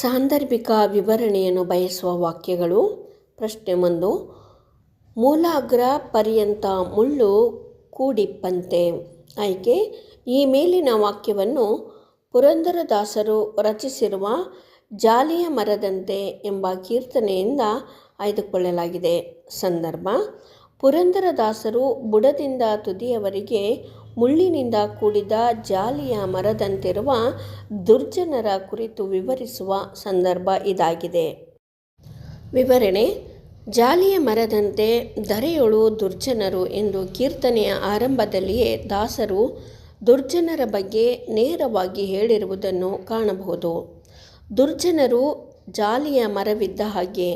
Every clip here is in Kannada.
ಸಾಂದರ್ಭಿಕ ವಿವರಣೆಯನ್ನು ಬಯಸುವ ವಾಕ್ಯಗಳು. ಪ್ರಶ್ನೆ ಒಂದು, ಮೂಲಾಗ್ರ ಪರ್ಯಂತ ಮುಳ್ಳು ಕೂಡಿಪ್ಪಂತೆ. ಆಯ್ಕೆ, ಈ ಮೇಲಿನ ವಾಕ್ಯವನ್ನು ಪುರಂದರದಾಸರು ರಚಿಸಿರುವ ಜಾಲಿಯ ಮರದಂತೆ ಎಂಬ ಕೀರ್ತನೆಯಿಂದ ಆಯ್ದುಕೊಳ್ಳಲಾಗಿದೆ. ಸಂದರ್ಭ, ಪುರಂದರದಾಸರು ಬುಡದಿಂದ ತುದಿಯವರೆಗೆ ಮುಳ್ಳಿನಿಂದ ಕೂಡಿದ ಜಾಲಿಯ ಮರದಂತಿರುವ ದುರ್ಜನರ ಕುರಿತು ವಿವರಿಸುವ ಸಂದರ್ಭ ಇದಾಗಿದೆ. ವಿವರಣೆ, ಜಾಲಿಯ ಮರದಂತೆ ದರೆಯೊಳು ದುರ್ಜನರು ಎಂದು ಕೀರ್ತನೆಯ ಆರಂಭದಲ್ಲಿಯೇ ದಾಸರು ದುರ್ಜನರ ಬಗ್ಗೆ ನೇರವಾಗಿ ಹೇಳಿರುವುದನ್ನು ಕಾಣಬಹುದು. ದುರ್ಜನರು ಜಾಲಿಯ ಮರವಿದ್ದ ಹಾಗೆ,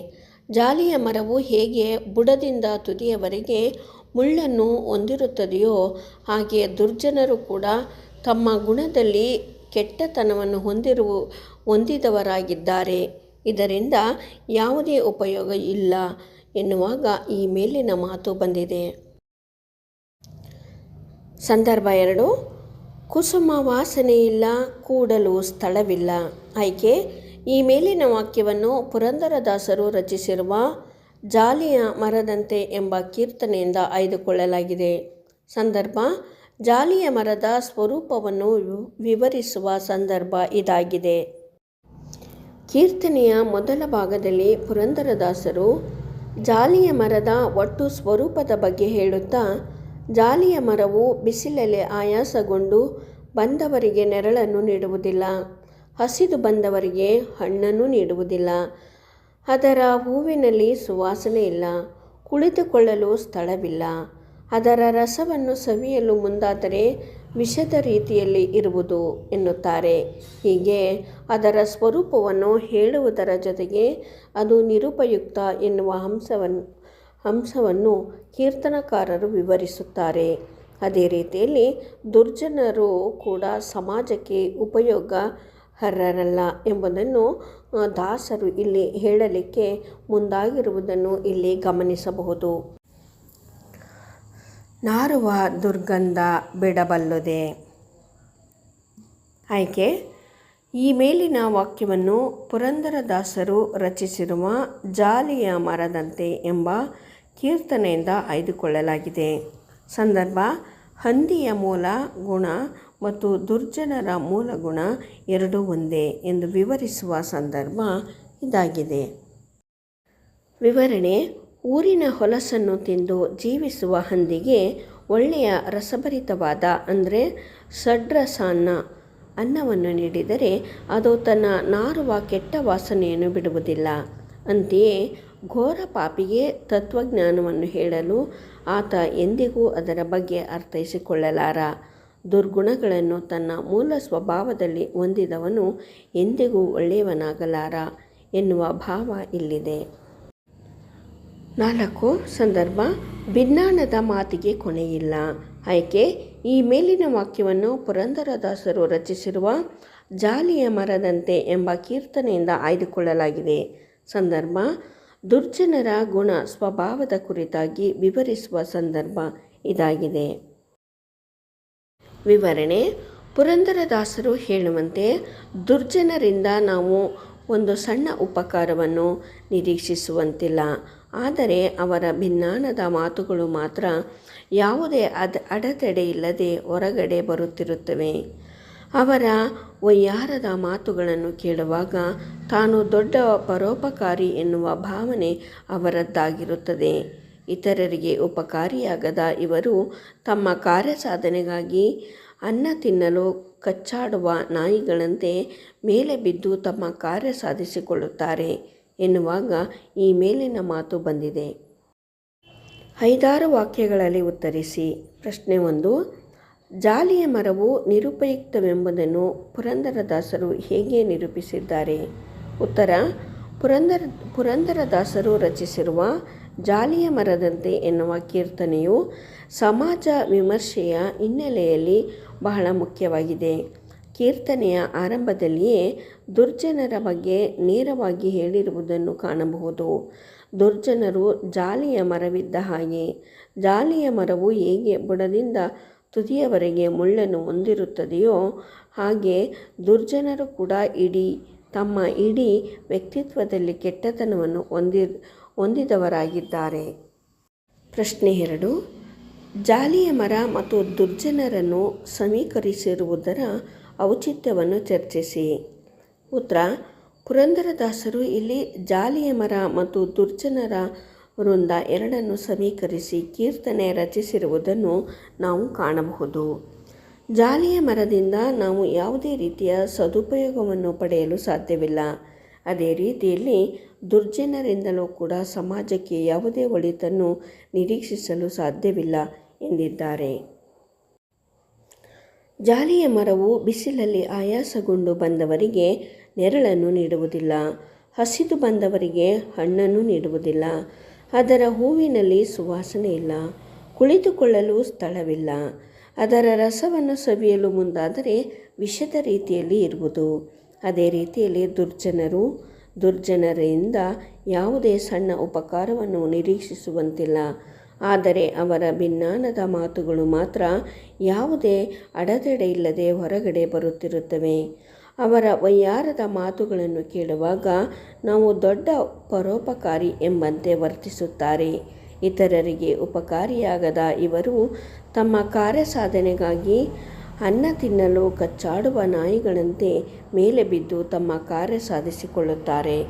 ಜಾಲಿಯ ಮರವು ಹೇಗೆ ಬುಡದಿಂದ ತುದಿಯವರೆಗೆ ಮುಳ್ಳನ್ನು ಹೊಂದಿರುತ್ತದೆಯೋ ಹಾಗೆ ದುರ್ಜನರು ಕೂಡ ತಮ್ಮ ಗುಣದಲ್ಲಿ ಕೆಟ್ಟತನವನ್ನು ಹೊಂದಿರುವ ಹೊಂದಿದವರಾಗಿದ್ದಾರೆ. ಇದರಿಂದ ಯಾವುದೇ ಉಪಯೋಗ ಇಲ್ಲ ಎನ್ನುವಾಗ ಈ ಮೇಲಿನ ಮಾತು ಬಂದಿದೆ. ಸಂದರ್ಭ ಎರಡು, ಕುಸುಮ ವಾಸನೆಯಿಲ್ಲ, ಕೂಡಲು ಸ್ಥಳವಿಲ್ಲ. ಆಯ್ಕೆ, ಈ ಮೇಲಿನ ವಾಕ್ಯವನ್ನು ಪುರಂದರದಾಸರು ರಚಿಸಿರುವ ಜಾಲಿಯ ಮರದಂತೆ ಎಂಬ ಕೀರ್ತನೆಯಿಂದ ಆಯ್ದುಕೊಳ್ಳಲಾಗಿದೆ. ಸಂದರ್ಭ, ಜಾಲಿಯ ಮರದ ಸ್ವರೂಪವನ್ನು ವಿವರಿಸುವ ಸಂದರ್ಭ ಇದಾಗಿದೆ. ಕೀರ್ತನೆಯ ಮೊದಲ ಭಾಗದಲ್ಲಿ ಪುರಂದರದಾಸರು ಜಾಲಿಯ ಮರದ ಒಟ್ಟು ಸ್ವರೂಪದ ಬಗ್ಗೆ ಹೇಳುತ್ತಾ, ಜಾಲಿಯ ಮರವು ಬಿಸಿಲಲ್ಲಿ ಆಯಾಸಗೊಂಡು ಬಂದವರಿಗೆ ನೆರಳನ್ನು ನೀಡುವುದಿಲ್ಲ. ಹಸಿದು ಬಂದವರಿಗೆ ಹಣ್ಣನ್ನು ನೀಡುವುದಿಲ್ಲ. ಅದರ ಹೂವಿನಲ್ಲಿ ಸುವಾಸನೆ ಇಲ್ಲ, ಕುಳಿತುಕೊಳ್ಳಲು ಸ್ಥಳವಿಲ್ಲ. ಅದರ ರಸವನ್ನು ಸವಿಯಲು ಮುಂದಾದರೆ ವಿಷದ ರೀತಿಯಲ್ಲಿ ಇರುವುದು ಎನ್ನುತ್ತಾರೆ. ಹೀಗೆ ಅದರ ಸ್ವರೂಪವನ್ನು ಹೇಳುವುದರ ಜೊತೆಗೆ ಅದು ನಿರುಪಯುಕ್ತ ಎನ್ನುವ ಅಂಶವನ್ನು ಅಂಶವನ್ನು ಕೀರ್ತನಕಾರರು ವಿವರಿಸುತ್ತಾರೆ. ಅದೇ ರೀತಿಯಲ್ಲಿ ದುರ್ಜನರು ಕೂಡ ಸಮಾಜಕ್ಕೆ ಉಪಯೋಗ ಅರ್ಹರಲ್ಲ ಎಂಬುದನ್ನು ದಾಸರು ಇಲ್ಲಿ ಹೇಳಲಿಕ್ಕೆ ಮುಂದಾಗಿರುವುದನ್ನು ಇಲ್ಲಿ ಗಮನಿಸಬಹುದು. ನಾರುವ ದುರ್ಗಂಧ ಬಿಡಬಲ್ಲದೆ. ಆಯ್ಕೆ, ಈ ಮೇಲಿನ ವಾಕ್ಯವನ್ನು ಪುರಂದರದಾಸರು ರಚಿಸಿರುವ ಜಾಲಿಯ ಮರದಂತೆ ಎಂಬ ಕೀರ್ತನೆಯಿಂದ ಆಯ್ದುಕೊಳ್ಳಲಾಗಿದೆ. ಸಂದರ್ಭ, ಹಂದಿಯ ಮೂಲ ಗುಣ ಮತ್ತು ದುರ್ಜನರ ಮೂಲ ಗುಣ ಎರಡೂ ಒಂದೇ ಎಂದು ವಿವರಿಸುವ ಸಂದರ್ಭ ಇದಾಗಿದೆ. ವಿವರಣೆ, ಊರಿನ ಹೊಲಸನ್ನು ತಿಂದು ಜೀವಿಸುವ ಹಂದಿಗೆ ಒಳ್ಳೆಯ ರಸಭರಿತವಾದ, ಅಂದರೆ ಸಡ್ರಸಾನ್ನ ಅನ್ನವನ್ನು ನೀಡಿದರೆ ಅದು ತನ್ನ ನಾರುವ ಕೆಟ್ಟ ವಾಸನೆಯನ್ನು ಬಿಡುವುದಿಲ್ಲ. ಅಂತೆಯೇ, ಘೋರ ಪಾಪಿಗೆ ತತ್ವಜ್ಞಾನವನ್ನು ಹೇಳಲು ಆತ ಎಂದಿಗೂ ಅದರ ಬಗ್ಗೆ ಅರ್ಥೈಸಿಕೊಳ್ಳಲಾರ. ದುರ್ಗುಣಗಳನ್ನು ತನ್ನ ಮೂಲ ಸ್ವಭಾವದಲ್ಲಿ ಹೊಂದಿದವನು ಎಂದಿಗೂ ಒಳ್ಳೆಯವನಾಗಲಾರ ಎನ್ನುವ ಭಾವ ಇಲ್ಲಿದೆ. ನಾಲ್ಕು ಸಂದರ್ಭ, ಭಿನ್ನಾಣದ ಮಾತಿಗೆ ಕೊನೆಯಿಲ್ಲ. ಆಯ್ಕೆ, ಈ ಮೇಲಿನ ವಾಕ್ಯವನ್ನು ಪುರಂದರದಾಸರು ರಚಿಸಿರುವ ಜಾಲಿಯ ಮರದಂತೆ ಎಂಬ ಕೀರ್ತನೆಯಿಂದ ಆಯ್ದುಕೊಳ್ಳಲಾಗಿದೆ. ಸಂದರ್ಭ, ದುರ್ಜನರ ಗುಣ ಸ್ವಭಾವದ ಕುರಿತಾಗಿ ವಿವರಿಸುವ ಸಂದರ್ಭ ಇದಾಗಿದೆ. ವಿವರಣೆ. ಪುರಂದರದಾಸರು ಹೇಳುವಂತೆ ದುರ್ಜನರಿಂದ ನಾವು ಒಂದು ಸಣ್ಣ ಉಪಕಾರವನ್ನು ನಿರೀಕ್ಷಿಸುವಂತಿಲ್ಲ. ಆದರೆ ಅವರ ಭಿನ್ನಾನದ ಮಾತುಗಳು ಮಾತ್ರ ಯಾವುದೇ ಅದ ಅಡೆತಡೆ ಇಲ್ಲದೆ ಹೊರಗಡೆ ಬರುತ್ತಿರುತ್ತವೆ. ಅವರ ವೈಯಾರದ ಮಾತುಗಳನ್ನು ಕೇಳುವಾಗ ತಾನು ದೊಡ್ಡ ಪರೋಪಕಾರಿ ಎನ್ನುವ ಭಾವನೆ ಅವರದ್ದಾಗಿರುತ್ತದೆ. ಇತರರಿಗೆ ಉಪಕಾರಿಯಾಗದ ಇವರು ತಮ್ಮ ಕಾರ್ಯ ಸಾಧನೆಗಾಗಿ ಅನ್ನ ತಿನ್ನಲು ಕಚ್ಚಾಡುವ ನಾಯಿಗಳಂತೆ ಮೇಲೆ ಬಿದ್ದು ತಮ್ಮ ಕಾರ್ಯ ಸಾಧಿಸಿಕೊಳ್ಳುತ್ತಾರೆ ಎನ್ನುವಾಗ ಈ ಮೇಲಿನ ಮಾತು ಬಂದಿದೆ. ಐದಾರು ವಾಕ್ಯಗಳಲ್ಲಿ ಉತ್ತರಿಸಿ. ಪ್ರಶ್ನೆ ಒಂದು, ಜಾಲಿಯ ಮರವು ನಿರುಪಯುಕ್ತವೆಂಬುದನ್ನು ಪುರಂದರದಾಸರು ಹೇಗೆ ನಿರೂಪಿಸಿದ್ದಾರೆ? ಉತ್ತರ, ಪುರಂದರ, ಪುರಂದರದಾಸರು ರಚಿಸಿರುವ ಜಾಲಿಯ ಮರದಂತೆ ಎನ್ನುವ ಕೀರ್ತನೆಯು ಸಮಾಜ ವಿಮರ್ಶೆಯ ಹಿನ್ನೆಲೆಯಲ್ಲಿ ಬಹಳ ಮುಖ್ಯವಾಗಿದೆ. ಕೀರ್ತನೆಯ ಆರಂಭದಲ್ಲಿಯೇ ದುರ್ಜನರ ಬಗ್ಗೆ ನೇರವಾಗಿ ಹೇಳಿರುವುದನ್ನು ಕಾಣಬಹುದು. ದುರ್ಜನರು ಜಾಲಿಯ ಮರವಿದ್ದ ಹಾಗೆ, ಜಾಲಿಯ ಮರವು ಹೇಗೆ ಬುಡದಿಂದ ತುದಿಯವರೆಗೆ ಮುಳ್ಳನ್ನು ಹೊಂದಿರುತ್ತದೆಯೋ ಹಾಗೆ ದುರ್ಜನರು ಕೂಡ ಇಡೀ ತಮ್ಮ ಇಡೀ ವ್ಯಕ್ತಿತ್ವದಲ್ಲಿ ಕೆಟ್ಟತನವನ್ನು ಹೊಂದಿ ಹೊಂದಿದವರಾಗಿದ್ದಾರೆ. ಪ್ರಶ್ನೆ ಎರಡು. ಜಾಲಿಯ ಮರ ಮತ್ತು ದುರ್ಜನರನ್ನು ಸಮೀಕರಿಸಿರುವುದರ ಔಚಿತ್ಯವನ್ನು ಚರ್ಚಿಸಿ. ಉತ್ತರ. ಪುರಂದರದಾಸರು ಇಲ್ಲಿ ಜಾಲಿಯ ಮರ ಮತ್ತು ದುರ್ಜನರ ವೃಂದ ಎರಡನ್ನು ಸಮೀಕರಿಸಿ ಕೀರ್ತನೆ ರಚಿಸಿರುವುದನ್ನು ನಾವು ಕಾಣಬಹುದು. ಜಾಲಿಯ ಮರದಿಂದ ನಾವು ಯಾವುದೇ ರೀತಿಯ ಸದುಪಯೋಗವನ್ನು ಪಡೆಯಲು ಸಾಧ್ಯವಿಲ್ಲ. ಅದೇ ರೀತಿಯಲ್ಲಿ ದುರ್ಜನರಿಂದಲೂ ಕೂಡ ಸಮಾಜಕ್ಕೆ ಯಾವುದೇ ಒಳಿತನ್ನು ನಿರೀಕ್ಷಿಸಲು ಸಾಧ್ಯವಿಲ್ಲ ಎಂದಿದ್ದಾರೆ. ಜಾಲಿಯ ಮರವು ಬಿಸಿಲಲ್ಲಿ ಆಯಾಸಗೊಂಡು ಬಂದವರಿಗೆ ನೆರಳನ್ನು ನೀಡುವುದಿಲ್ಲ. ಹಸಿದು ಬಂದವರಿಗೆ ಹಣ್ಣನ್ನು ನೀಡುವುದಿಲ್ಲ. ಅದರ ಹೂವಿನಲ್ಲಿ ಸುವಾಸನೆ ಇಲ್ಲ. ಕುಳಿತುಕೊಳ್ಳಲು ಸ್ಥಳವಿಲ್ಲ. ಅದರ ರಸವನ್ನು ಸವಿಯಲು ಮುಂದಾದರೆ ವಿಷದ ರೀತಿಯಲ್ಲಿ ಇರುವುದು. ಅದೇ ರೀತಿಯಲ್ಲಿ ದುರ್ಜನರು ದುರ್ಜನರಿಂದ ಯಾವುದೇ ಸಣ್ಣ ಉಪಕಾರವನ್ನು ನಿರೀಕ್ಷಿಸುವಂತಿಲ್ಲ. ಆದರೆ ಅವರ ಭಿನ್ನಾನದ ಮಾತುಗಳು ಮಾತ್ರ ಯಾವುದೇ ಅಡೆತಡೆ ಇಲ್ಲದೆ ಹೊರಗಡೆ ಬರುತ್ತಿರುತ್ತವೆ. ಅವರ ವೈಯಾರದ ಮಾತುಗಳನ್ನು ಕೇಳುವಾಗ ನಾವು ದೊಡ್ಡ ಪರೋಪಕಾರಿ ಎಂಬಂತೆ ವರ್ತಿಸುತ್ತಾರೆ. ಇತರರಿಗೆ ಉಪಕಾರಿಯಾಗದ ಇವರು ತಮ್ಮ ಕಾರ್ಯಸಾಧನೆಗಾಗಿ ಅನ್ನ ತಿನ್ನಲು ಕಚ್ಚಾಡುವ ನಾಯಿಗಳಂತೆ ಮೇಲೆ ಬಿದ್ದು ತಮ್ಮ ಕಾರ್ಯ ಸಾಧಿಸಿಕೊಳ್ಳುತ್ತಾರೆ.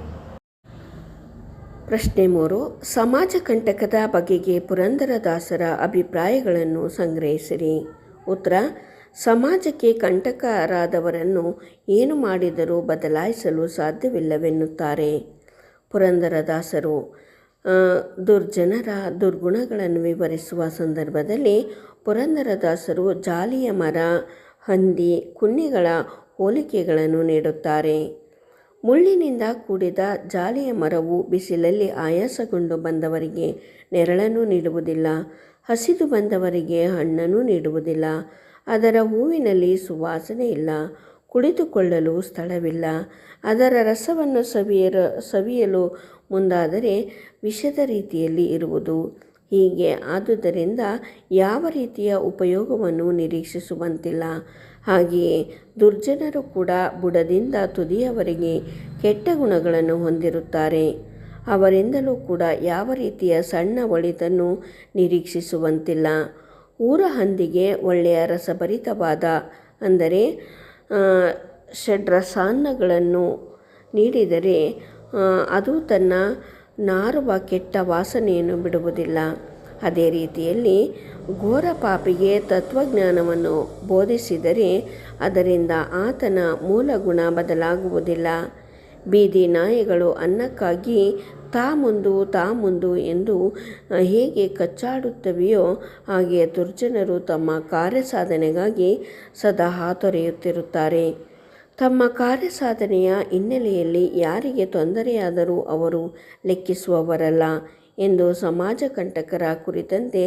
ಪ್ರಶ್ನೆ ಮೂರು. ಸಮಾಜ ಕಂಟಕದ ಬಗೆಗೆ ಪುರಂದರದಾಸರ ಅಭಿಪ್ರಾಯಗಳನ್ನು ಸಂಗ್ರಹಿಸಿರಿ. ಉತ್ತರ. ಸಮಾಜಕ್ಕೆ ಕಂಟಕರಾದವರನ್ನು ಏನು ಮಾಡಿದರೂ ಬದಲಾಯಿಸಲು ಸಾಧ್ಯವಿಲ್ಲವೆನ್ನುತ್ತಾರೆ. ಪುರಂದರದಾಸರು. ದುರ್ಜನರ ದುರ್ಗುಣಗಳನ್ನು ವಿವರಿಸುವ ಸಂದರ್ಭದಲ್ಲಿ ಪುರಂದರದಾಸರು ಜಾಲಿಯ ಮರ, ಹಂದಿ, ಕುನ್ನಿಗಳ ಹೋಲಿಕೆಗಳನ್ನು ನೀಡುತ್ತಾರೆ. ಮುಳ್ಳಿನಿಂದ ಕೂಡಿದ ಜಾಲಿಯ ಮರವು ಬಿಸಿಲಲ್ಲಿ ಆಯಾಸಗೊಂಡು ಬಂದವರಿಗೆ ನೆರಳನ್ನು ನೀಡುವುದಿಲ್ಲ, ಹಸಿದು ಬಂದವರಿಗೆ ಹಣ್ಣನ್ನು ನೀಡುವುದಿಲ್ಲ, ಅದರ ಹೂವಿನಲ್ಲಿ ಸುವಾಸನೆ ಇಲ್ಲ ಕುಳಿತುಕೊಳ್ಳಲು ಸ್ಥಳವಿಲ್ಲ. ಅದರ ರಸವನ್ನು ಸವಿಯರ, ಸವಿಯಲು ಮುಂದಾದರೆ ವಿಷದ ರೀತಿಯಲ್ಲಿ ಇರುವುದು. ಹೀಗೆ ಆದುದರಿಂದ ಯಾವ ರೀತಿಯ ಉಪಯೋಗವನ್ನು ನಿರೀಕ್ಷಿಸುವಂತಿಲ್ಲ. ಹಾಗೆಯೇ ದುರ್ಜನರು ಕೂಡ ಬುಡದಿಂದ ತುದಿಯವರೆಗೆ ಕೆಟ್ಟ ಗುಣಗಳನ್ನು ಹೊಂದಿರುತ್ತಾರೆ. ಅವರಿಂದಲೂ ಕೂಡ ಯಾವ ರೀತಿಯ ಸಣ್ಣ ಒಳಿತನ್ನು ನಿರೀಕ್ಷಿಸುವಂತಿಲ್ಲ. ಊರ ಹಂದಿಗೆ ಒಳ್ಳೆಯ ರಸಭರಿತವಾದ ಅಂದರೆ ಷಡ್ರಸಾನ್ನಗಳನ್ನು ನೀಡಿದರೆ ಅದು ತನ್ನ ನಾರುವ ಕೆಟ್ಟ ವಾಸನೆಯನ್ನು ಬಿಡುವುದಿಲ್ಲ. ಅದೇ ರೀತಿಯಲ್ಲಿ ಘೋರ ಪಾಪಿಗೆ ತತ್ವಜ್ಞಾನವನ್ನು ಬೋಧಿಸಿದರೆ, ಅದರಿಂದ ಆತನ ಮೂಲ ಗುಣ ಬದಲಾಗುವುದಿಲ್ಲ. ಬೀದಿ ನಾಯಿಗಳು ಅನ್ನಕ್ಕಾಗಿ ತಾ ಮುಂದು ತಾ ಮುಂದು ಎಂದು ಹೇಗೆ ಕಚ್ಚಾಡುತ್ತವೆಯೋ ಹಾಗೆ ದುರ್ಜನರು ತಮ್ಮ ಕಾರ್ಯ ಸಾಧನೆಗಾಗಿ ಸದಾ ತೊರೆಯುತ್ತಿರುತ್ತಾರೆ ತಮ್ಮ ಕಾರ್ಯ ಸಾಧನೆಯ ಹಿನ್ನೆಲೆಯಲ್ಲಿ ಯಾರಿಗೆ ತೊಂದರೆಯಾದರೂ ಅವರು ಲೆಕ್ಕಿಸುವವರಲ್ಲ ಎಂದು ಸಮಾಜ ಕಂಟಕರ ಕುರಿತಂತೆ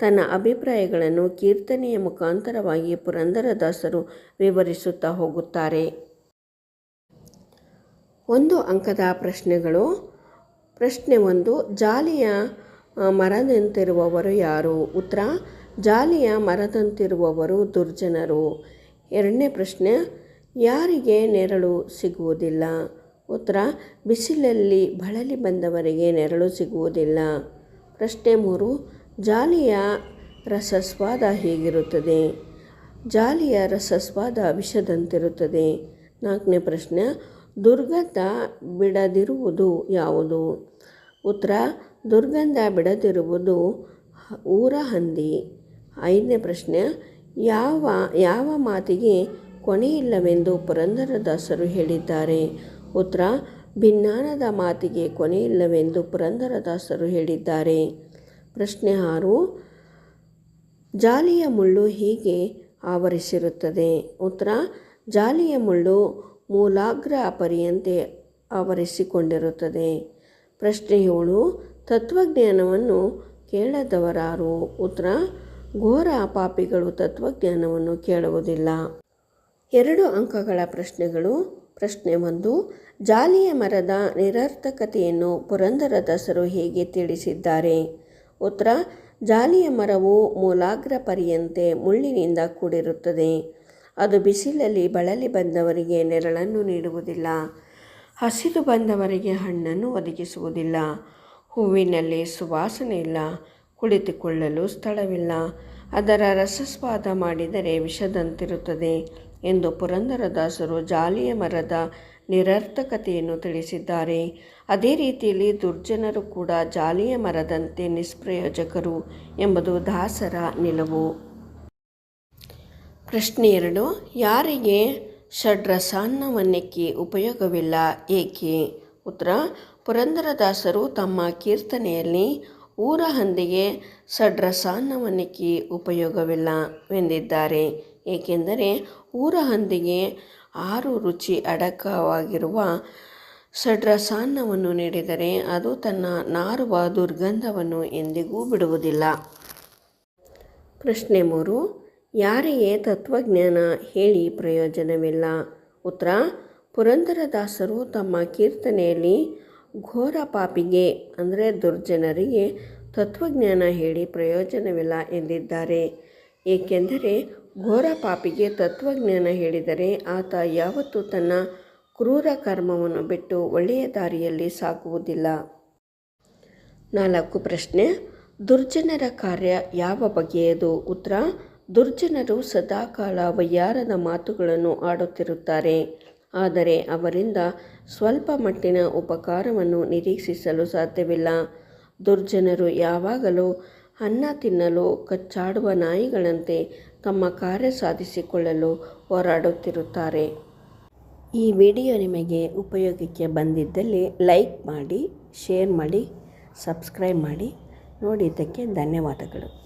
ತನ್ನ ಅಭಿಪ್ರಾಯಗಳನ್ನು ಕೀರ್ತನೆಯ ಮುಖಾಂತರವಾಗಿ ಪುರಂದರದಾಸರು ವಿವರಿಸುತ್ತಾ ಹೋಗುತ್ತಾರೆ. ಒಂದು ಅಂಕದ ಪ್ರಶ್ನೆಗಳು ಪ್ರಶ್ನೆ ಒಂದು, ಜಾಲಿಯ ಮರದಂತಿರುವವರು ಯಾರು? ಉತ್ತರ, ಜಾಲಿಯ ಮರದಂತಿರುವವರು ದುರ್ಜನರು. ಎರಡನೇ ಪ್ರಶ್ನೆ, ಯಾರಿಗೆ ನೆರಳು ಸಿಗುವುದಿಲ್ಲ? ಉತ್ತರ, ಬಿಸಿಲಲ್ಲಿ ಬಳಲಿ ಬಂದವರಿಗೆ ನೆರಳು ಸಿಗುವುದಿಲ್ಲ. ಪ್ರಶ್ನೆ ಮೂರು, ಜಾಲಿಯ ರಸಸ್ವಾದ ಹೇಗಿರುತ್ತದೆ? ಜಾಲಿಯ ರಸಸ್ವಾದ ವಿಷದಂತಿರುತ್ತದೆ. ನಾಲ್ಕನೇ ಪ್ರಶ್ನೆ ದುರ್ಗಂಧ ಬಿಡದಿರುವುದು ಯಾವುದು? ಉತ್ತರ, ದುರ್ಗಂಧ ಬಿಡದಿರುವುದು ಊರ ಹಂದಿ. ಐದನೇ ಪ್ರಶ್ನೆ, ಯಾವ ಯಾವ ಮಾತಿಗೆ ಕೊನೆಯಿಲ್ಲವೆಂದು ಪುರಂದರದಾಸರು ಹೇಳಿದ್ದಾರೆ? ಉತ್ತರ, ಭಿನ್ನಾನದ ಮಾತಿಗೆ ಕೊನೆಯಿಲ್ಲವೆಂದು ಪುರಂದರದಾಸರು ಹೇಳಿದ್ದಾರೆ. ಪ್ರಶ್ನೆ ಆರು, ಜಾಲಿಯ ಮುಳ್ಳು ಹೀಗೆ ಆವರಿಸಿರುತ್ತದೆ? ಉತ್ತರ, ಜಾಲಿಯ ಮುಳ್ಳು ಮೂಲಾಗ್ರ ಪರ್ಯಂತೆ ಆವರಿಸಿಕೊಂಡಿರುತ್ತದೆ. ಪ್ರಶ್ನೆ ಏಳು, ತತ್ವಜ್ಞಾನವನ್ನು ಕೇಳದವರಾರು? ಉತ್ತರ, ಘೋರ ಪಾಪಿಗಳು ತತ್ವಜ್ಞಾನವನ್ನು ಕೇಳುವುದಿಲ್ಲ. ಎರಡು ಅಂಕಗಳ ಪ್ರಶ್ನೆಗಳು. ಪ್ರಶ್ನೆ ಒಂದು, ಜಾಲಿಯ ಮರದ ನಿರರ್ಥಕತೆಯನ್ನು ಪುರಂದರದಾಸರು ಹೇಗೆ ತಿಳಿಸಿದ್ದಾರೆ? ಉತ್ತರ, ಜಾಲಿಯ ಮರವು ಮೂಲಾಗ್ರ ಪರಿಯಂತೆ ಮುಳ್ಳಿನಿಂದ ಕೂಡಿರುತ್ತದೆ. ಅದು ಬಿಸಿಲಲ್ಲಿ ಬಳಲಿ ಬಂದವರಿಗೆ ನೆರಳನ್ನು ನೀಡುವುದಿಲ್ಲ. ಹಸಿದು ಬಂದವರಿಗೆ ಹಣ್ಣನ್ನು ಒದಗಿಸುವುದಿಲ್ಲ. ಹೂವಿನಲ್ಲಿ ಸುವಾಸನೆ ಇಲ್ಲ ಕುಳಿತುಕೊಳ್ಳಲು ಸ್ಥಳವಿಲ್ಲ. ಅದರ ರಸಸ್ವಾದ ಮಾಡಿದರೆ ವಿಷದಂತಿರುತ್ತದೆ ಎಂದು ಪುರಂದರದಾಸರು ಜಾಲಿಯ ಮರದ ನಿರರ್ಥಕತೆಯನ್ನು ತಿಳಿಸಿದ್ದಾರೆ. ಅದೇ ರೀತಿಯಲ್ಲಿ ದುರ್ಜನರು ಕೂಡ ಜಾಲಿಯ ಮರದಂತೆ ನಿಷ್ಪ್ರಯೋಜಕರು ಎಂಬುದು ದಾಸರ ನಿಲುವು. ಪ್ರಶ್ನೆ ಎರಡು, ಯಾರಿಗೆ ಷಡ್ರಸಾನ್ನವನ್ನೆಕ್ಕಿ ಉಪಯೋಗವಿಲ್ಲ, ಏಕೆ? ಉತ್ತರ, ಪುರಂದರದಾಸರು ತಮ್ಮ ಕೀರ್ತನೆಯಲ್ಲಿ ಊರ ಹಂದಿಗೆ ಉಪಯೋಗವಿಲ್ಲ ಎಂದಿದ್ದಾರೆ. ಏಕೆಂದರೆ ಊರ ಹಂದಿಗೆ ಆರು ರುಚಿ ಅಡಕವಾಗಿರುವ ಷಡ್ರಸಾನ್ನವನ್ನು ನೀಡಿದರೆ ಅದು ತನ್ನ ನಾರುವ ದುರ್ಗಂಧವನ್ನು ಎಂದಿಗೂ ಬಿಡುವುದಿಲ್ಲ. ಪ್ರಶ್ನೆ ಮೂರು ಯಾರಿಗೆ ತತ್ವಜ್ಞಾನ ಹೇಳಿ ಪ್ರಯೋಜನವಿಲ್ಲ? ಉತ್ತರ, ಪುರಂದರದಾಸರು ತಮ್ಮ ಕೀರ್ತನೆಯಲ್ಲಿ ಘೋರ ಪಾಪಿಗೆ, ಅಂದರೆ ದುರ್ಜನರಿಗೆ ತತ್ವಜ್ಞಾನ ಹೇಳಿ ಪ್ರಯೋಜನವಿಲ್ಲ ಎಂದಿದ್ದಾರೆ. ಏಕೆಂದರೆ ಘೋರ ಪಾಪಿಗೆ ತತ್ವಜ್ಞಾನ ಹೇಳಿದರೆ ಆತ ಯಾವತ್ತೂ ತನ್ನ ಕ್ರೂರ ಕರ್ಮವನ್ನು ಬಿಟ್ಟು ಒಳ್ಳೆಯ ದಾರಿಯಲ್ಲಿ ಸಾಗುವುದಿಲ್ಲ. ನಾಲ್ಕು ಪ್ರಶ್ನೆ, ದುರ್ಜನರ ಕಾರ್ಯ ಯಾವ ಬಗೆಯದು? ಉತ್ತರ ದುರ್ಜನರು ಸದಾಕಾಲ ವಯ್ಯಾರದ ಮಾತುಗಳನ್ನು ಆಡುತ್ತಿರುತ್ತಾರೆ. ಆದರೆ ಅವರಿಂದ ಸ್ವಲ್ಪ ಮಟ್ಟಿನ ಉಪಕಾರವನ್ನು ನಿರೀಕ್ಷಿಸಲು ಸಾಧ್ಯವಿಲ್ಲ. ದುರ್ಜನರು ಯಾವಾಗಲೂ ಅನ್ನ ತಿನ್ನಲು, ಕಚ್ಚಾಡುವ ನಾಯಿಗಳಂತೆ ತಮ್ಮ ಕಾರ್ಯ ಸಾಧಿಸಿಕೊಳ್ಳಲು ಹೋರಾಡುತ್ತಿರುತ್ತಾರೆ. ಈ ವಿಡಿಯೋ ನಿಮಗೆ ಉಪಯೋಗಕ್ಕೆ ಬಂದಿದ್ದಲ್ಲಿ ಲೈಕ್ ಮಾಡಿ, ಶೇರ್ ಮಾಡಿ, ಸಬ್ಸ್ಕ್ರೈಬ್ ಮಾಡಿ. ನೋಡಿದ್ದಕ್ಕೆ ಧನ್ಯವಾದಗಳು.